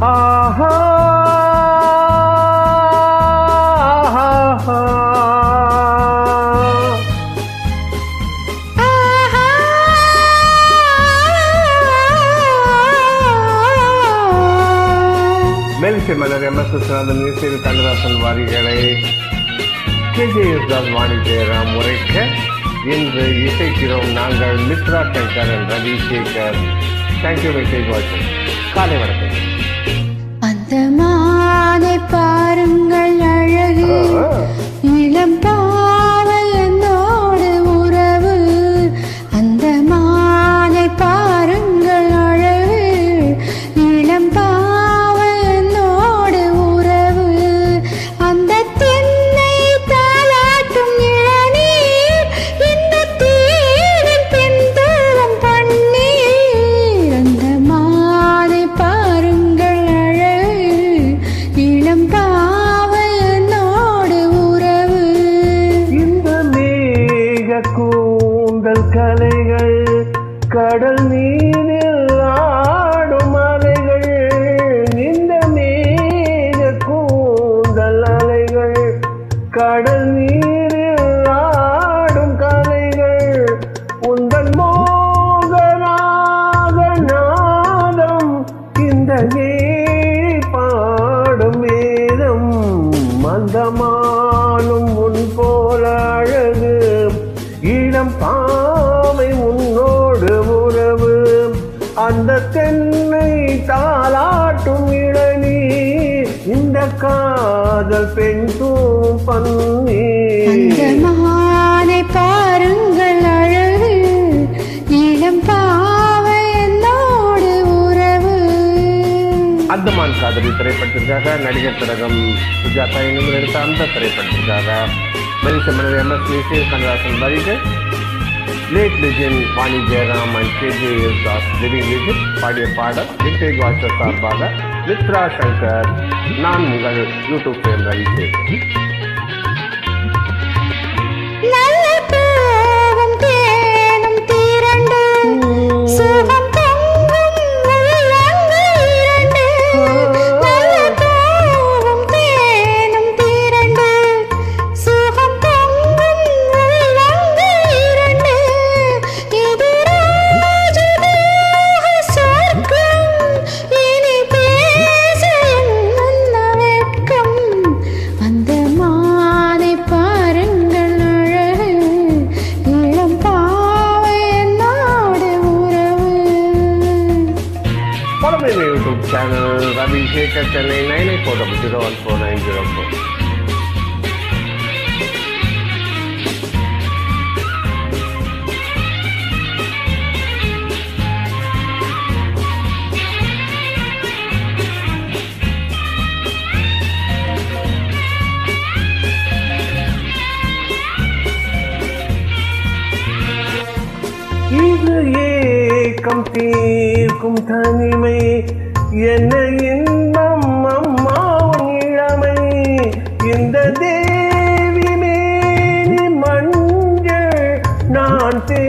ஆஹா. மெல்சி மலர் M S Viswanathan இசையில் கண்ணதாசன் வாரிகளை கேஜேஎஸ்தாஸ் வாணி ஜெயராம் உரைக்க இன்று இசைக்கிறோம் நாங்கள் Mithra Sankaran Ravi Sekar thank you message வாட்சிங் காலை வணக்கம். அந்த மானை இளம் காவல் என்னோடு உறவு. இந்த மேக கூந்தல் கலைகள் கடல் நீரில் ஆடும் அலைகள் இந்த மேக கூந்தல் அலைகள் கடல் நீரில் ஆடும் கலைகள் உந்தன் மோகராக நாதம் இந்த காதல் பெண் தூம் பன்னீர் மானை பாருங்கள் அழகு இளம் பாவை என்னோடு உறவு. அந்தமான் காதலி திரைப்படத்திற்காக நடிகர் திலகம் சுஜாதா என்னும் எடுத்த அந்த திரைப்படத்திற்காக மணிசமனர் எம் எஸ் மிசி கண்ணதாசன் வரிகள் late legend Vani Jayaram and K J Yesudas living legend பாடிய பாடல் விண்டேஜ் வாட்சர் சார்பாக மித்ரா சங்கர் நான் உங்கள் யூடியூப் பேர் channel Abhisheka Chennai 994004904. ये कम तीर कुम थानी में என்ன இன்பம் அம்மாவும் இளமை? இந்த தேவி மேனி மஞ்சள் நான் தே